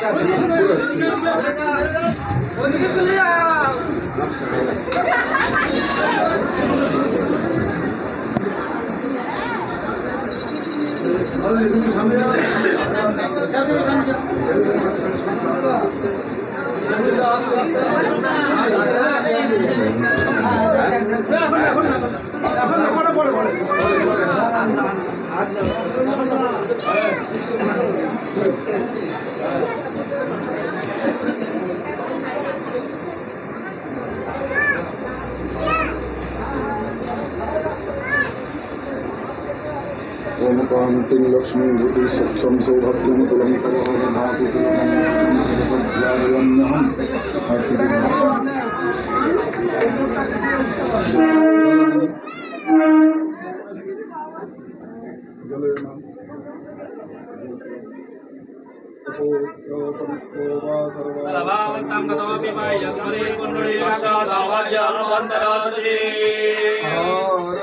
감사합니다. करः धातु तिलकं सर्वज्ञानयन्नहम् लभावन्तं गतोऽपि मय्यस्वरे कुण्डलीकाशावाज्यानुबन्धरासुरे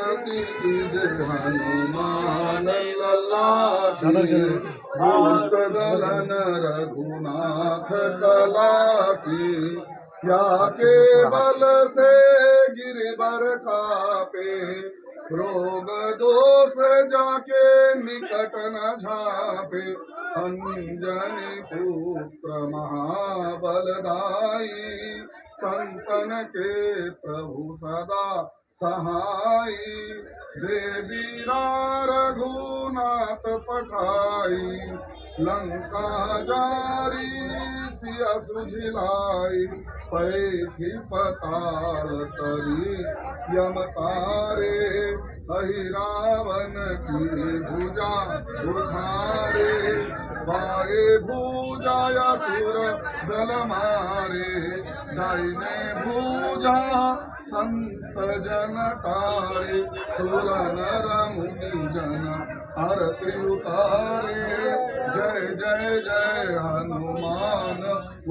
आरती कीजे हनुमान रघुनाथ कला की या के बल से गिरबर कापे, रोग दोष जाके निकट न झापे। अंजन पुत्र महाबलदाई संतन के प्रभु सदा सहाय देवी रघुनाथ पठाई। लंका जारी सिया सुझिलाई पैठी पताल करी यम तारे, अहि रावण की भुजा उखारे। बाए भुजाया सुर दल मारे। दाहिने भुजा संत जन तारे सुर नर मुनि जन आरती उतारे। जय जय जय हनुमान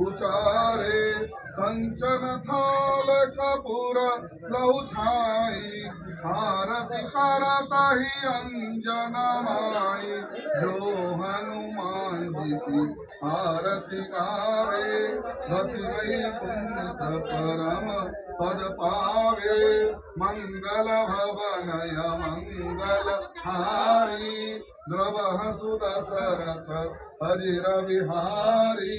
उचारे। कंचन थाल कपूर लहु छाई आरती करता ही अंजन माई जो हनुमान जी की आरती गावे बस कुंत परम पद पावे। मंगल भवनय मंगल हारी। द्रव सुदशरथ हरिर विहारी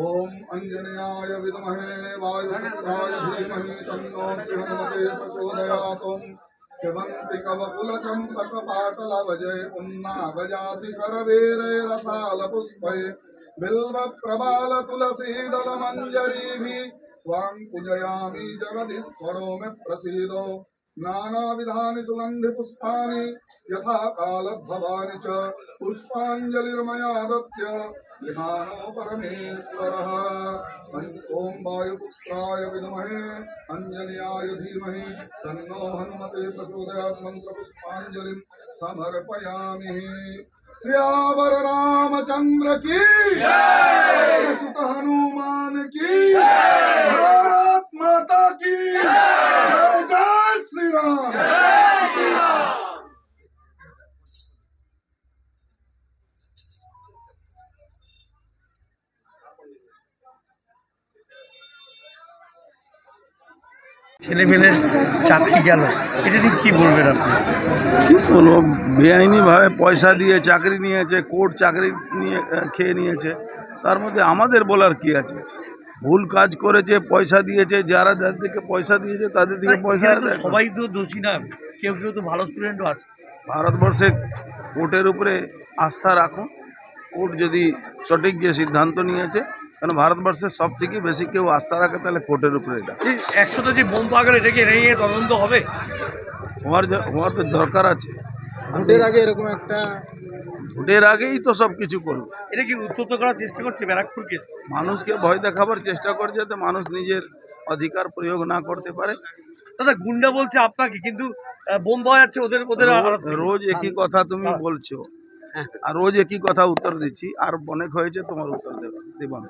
ओम अंजनयाय विद्महे वायुपुत्राय धीमहि तन्नो हनुमते प्रचोदयात्। शिवन्ति कवकुलचम्पकपाटलवजे पुन्नागजाति करवेरे रसालपुष्पै बिल्वप्रबालतुलसीदलमञ्जरीभिः। त्वां पूजयामि जगदीश्वरो मे प्रसीदो। नानाविधानि सुगन्धिपुष्पाणि यथा कालभवानि च पुष्पाञ्जलिर्मया दत्य गृहाणो परमेश्वरः। ॐ वायुपुत्राय विद्महे अञ्जन्याय धीमहि, तन्नो हनुमते प्रचोदयात् मन्त्रपुष्पाञ्जलिं समर्पयामि। श्रियावर रामचंद्र की सुत हनुमान की ছেলে মেয়েদের চাকরি গেল। এটা নিয়ে কী বলবেন আপনি? কি বলব? বেআইনি ভাবে পয়সা দিয়ে চাকরি নিয়েছে, কোর্ট চাকরি নিয়ে খেয়ে নিয়েছে। তার মধ্যে আমাদের বলার কি আছে? ভুল কাজ করেছে পয়সা দিয়েছে যারা যাদের দিকে পয়সা দিয়েছে তাদের দিকে পয়সা সবাই তো দোষী না কেউ কেউ তো ভালো স্টুডেন্টও আছে। ভারতবর্ষে কোর্টের উপরে আস্থা রাখুন কোর্ট যদি সঠিক যে সিদ্ধান্ত নিয়েছে কারণ ভারতবর্ষের সব থেকে বেশি কেউ আস্থা রাখে তাহলে কোর্টের উপরে এটা। একশোটা যে বোম পাওয়া গেল এটাকে নিয়ে তদন্ত হবে? হওয়ার হওয়ার তো দরকার আছে। ভোটের আগে এরকম একটা ভোটের আগেই তো সব কিছু করবে। এটা কি উত্তপ্ত করার চেষ্টা করছে ব্যারাকপুরকে? মানুষকে ভয় দেখাবার চেষ্টা করে যাতে মানুষ নিজের অধিকার প্রয়োগ না করতে পারে। দাদা গুন্ডা বলছে আপনাকে কিন্তু বোম পাওয়া যাচ্ছে ওদের ওদের রোজ- রোজ একই কথা তুমি বলছো। আর রোজ একই কথা উত্তর দিচ্ছি। আর অনেক হয়েছে তোমার উত্তর দেব দেব না